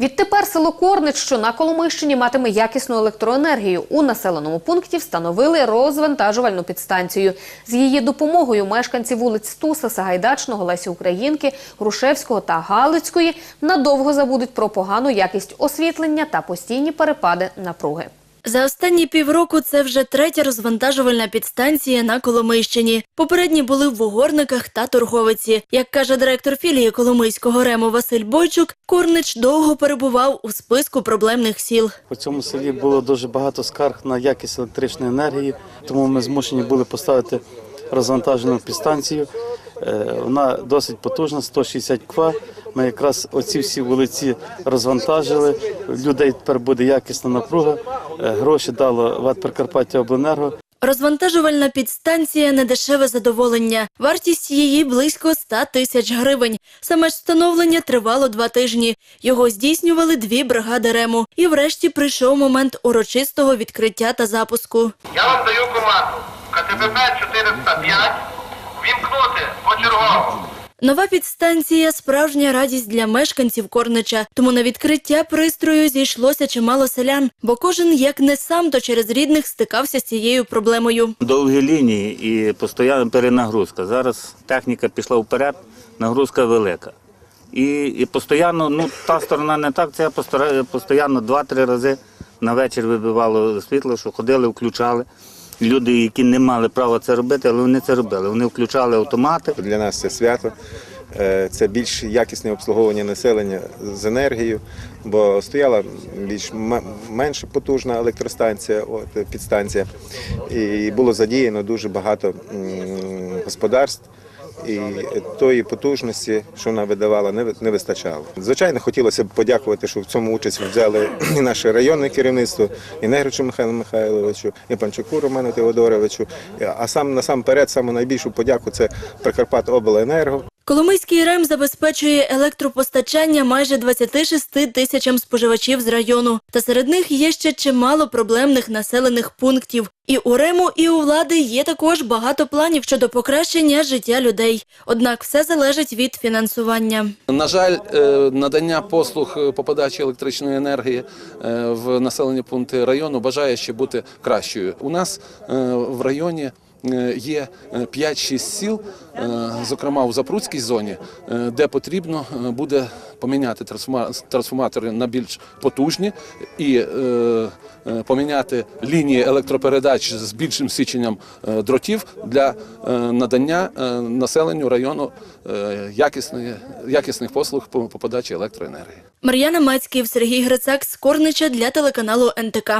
Відтепер село Корнич, що на Коломийщині, матиме якісну електроенергію. У населеному пункті встановили розвантажувальну підстанцію. З її допомогою мешканці вулиць Стуса, Сагайдачного, Лесі Українки, Грушевського та Галицької надовго забудуть про погану якість освітлення та постійні перепади напруги. За останні півроку це вже третя розвантажувальна підстанція на Коломийщині. Попередні були в Угорниках та Торговиці. Як каже директор філії Коломийського рему Василь Бойчук, Корнич довго перебував у списку проблемних сіл. У цьому селі було дуже багато скарг на якість електричної енергії, тому ми змушені були поставити розвантажену підстанцію. Е, Вона досить потужна, 160 кВ. Ми якраз оці всі вулиці розвантажили. Людей тепер буде якісна напруга. Е, Гроші дало ВАТ Прикарпаття Обленерго. Розвантажувальна підстанція недешеве задоволення. Вартість її близько 100 тисяч гривень. Саме ж встановлення тривало два тижні. Його здійснювали дві бригади рему. І врешті прийшов момент урочистого відкриття та запуску. Я вам даю команду КТПП 405 вімкнути почергово. Нова підстанція справжня радість для мешканців Корнича. Тому на відкриття пристрою зійшлося чимало селян, бо кожен як не сам, то через рідних стикався з цією проблемою. довгі лінії і постійна перенагрузка. Зараз техніка пішла вперед, нагрузка велика. І, і постійно, ну та сторона не так, це постійно два-три рази на вечір вибивало світло, що ходили, включали. Люди, які не мали права це робити, але вони це робили. Вони включали автомати. Для нас це свято. Е, Це більш якісне обслуговування населення з енергією, бо стояла більш менш потужна електростанція, от, підстанція, і було задіяно дуже багато господарств. І тої потужності, що вона видавала, не ви- не вистачало. Звичайно, хотілося б подякувати, що в цьому участь взяли і наше районне керівництво, і Негричу Михайлу Михайловичу, і Панчуку Роману Теодоровичу. А сам насамперед, саме найбільшу подяку це Прикарпат Обленерго. Коломийський РЕМ забезпечує електропостачання майже 26 тисячам споживачів з району. Та серед них є ще чимало проблемних населених пунктів. І у РЕМу, і у влади є також багато планів щодо покращення життя людей. Однак все залежить від фінансування. На жаль, е, надання послуг е, по подачі електричної енергії е, в населені пункти району бажає ще бути кращою. У нас в районі є е, 5-6 сіл, е, зокрема у Запруцькій зоні, е, де потрібно е, буде поміняти трансформа- трансформатори на більш потужні і е, е, поміняти лінії електропередач з більшим січенням е, дротів для е, надання е, населенню району е, якісної, якісних послуг по, по подачі електроенергії. Мар'яна Мацьків, Сергій Грицак з Корнича для телеканалу НТК.